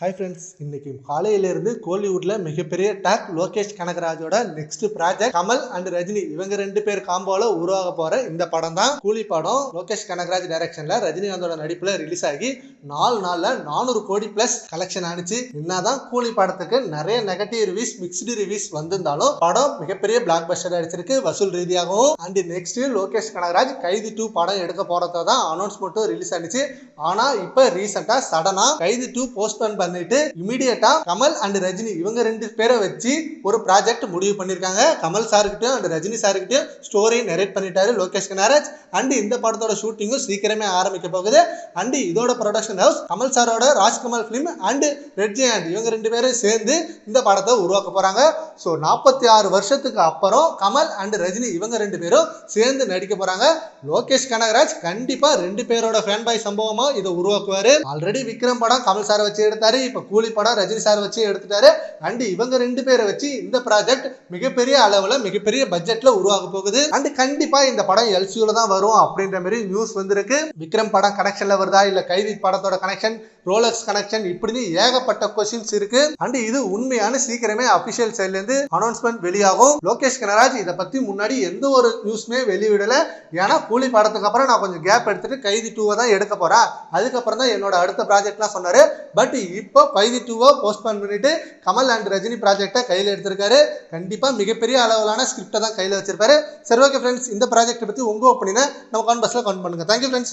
Hi friends இன்னைக்கு காலையிலேருந்து கோலிவுட்ல மிகப்பெரிய talk Lokesh கனகராஜோட next project Kamal and Rajini இவங்க ரெண்டு பேர் காம்போல உருவாக போற இந்த படம் தான். கூலி படம். லோகேஷ் கனகராஜ் டைரக்ஷன்ல ரஜினிகாந்தோட நடிப்புல ரிலீஸ் ஆகி நாலு நாள்ல நானூறு கோடி பிளஸ் கலெக்ஷன் ஆனிச்சு. என்னதான் கூலி படத்துக்கு நிறைய நெகட்டிவ் ரிவ்யூஸ் மிக்ஸ்டு ரிவ்யூஸ் வந்திருந்தாலும் படம் மிகப்பெரிய பிளாக் பஸ்டர் அடிச்சிருக்கு. வசூல் ரீதியாகவும். And next Lokesh Kanagaraj Kaithi two படம் எடுக்க போறதா தான் அனௌன்ஸ்மெண்ட்டும் ரிலீஸ் ஆனிச்சு. ஆனா இப்ப ரீசெண்டா சடனா கைதி டூ போஸ்ட்போன் பண்ணிட்டு இமிடியேட்டா கமல் அண்ட் ரஜினி இவங்க ரெண்டு பேரை வச்சு ஒரு ப்ராஜெக்ட் முடிவு பண்ணிருக்காங்க. கமல் சாருக்கிட்டயும் அண்ட் ரஜினி சாருக்கிட்டையும் ஸ்டோரி நெரேட் பண்ணிட்டாரு லோகேஷ் கனாராஜ். அண்ட் இந்த படத்தோட ஷூட்டிங்கும் சீக்கிரமே ஆரம்பிக்க போகுது. அண்ட் இதோட ப்ரொடக்ஷன் ஹவுஸ் கமல் சாரோட Rajkamal film and Red Giant இவங்க ரெண்டு பேரும் சேர்ந்து இந்த படத்தை உருவாக்க போறாங்க. ஸோ நாற்பத்தி ஆறு வருஷத்துக்கு அப்புறம் கமல் அண்ட் ரஜினி இவங்க ரெண்டு பேரும் சேர்ந்து நடிக்க போறாங்க. லோகேஷ் கனகராஜ் கண்டிப்பா ரெண்டு பேரோட ஃபேன் பாய் சம்பவமா இதை உருவாக்குவாரு. ஆல்ரெடி விக்ரம் படம் கமல் சாரை வச்சு எடுத்தாரு. இப்ப கூலி படம் ரஜினி சார் வச்சு எடுத்துட்டாரு. அண்ட் இவங்க ரெண்டு பேரை வச்சு இந்த ப்ராஜெக்ட் மிகப்பெரிய அளவுல மிகப்பெரிய பட்ஜெட்ல உருவாக போகுது. அண்ட் கண்டிப்பா இந்த படம் எல்சியூல தான் வரும் அப்படின்ற மாதிரி நியூஸ் வந்திருக்கு. விக்ரம் படம் கனெக்ஷன்ல வருதா? இல்ல கைதி படத்தோட கனெக்ஷன் ரோலக்ஸ் கனெக்ஷன் இப்படின்னு ஏகப்பட்ட கொஸ்டின்ஸ் இருக்கு. அண்ட் இது உண்மையான சீக்கிரமே அபிஷியல் சைட்ல இருந்து அனௌன்ஸ்மெண்ட் வெளியாகும். லோகேஷ் கனராஜ் இதை பத்தி முன்னாடி எந்த ஒரு நியூஸ்மே வெளியிடல. ஏன்னா கூலி படத்துக்கு அப்புறம் நான் கொஞ்சம் கேப் எடுத்துட்டு கைதி டூவை தான் எடுக்க போறேன். அதுக்கப்புறம் தான் என்னோட அடுத்த ப்ராஜெக்ட்லாம் சொன்னாரு. பட் இப்போ கைதி டூவோ போஸ்ட்போன் பண்ணிட்டு கமல் அண்ட் ரஜினி ப்ராஜெக்டை கையில் எடுத்திருக்காரு. கண்டிப்பா மிகப்பெரிய அளவிலான ஸ்கிரிப்டை தான் கையில் வச்சிருப்பாரு. சரி ஓகே ஃப்ரெண்ட்ஸ் இந்த ப்ராஜெக்ட் பத்தி உங்க ஒப்பீனியனை நம்ம கான்பஸ்ல கவுண்ட் பண்ணுங்க. Thank you friends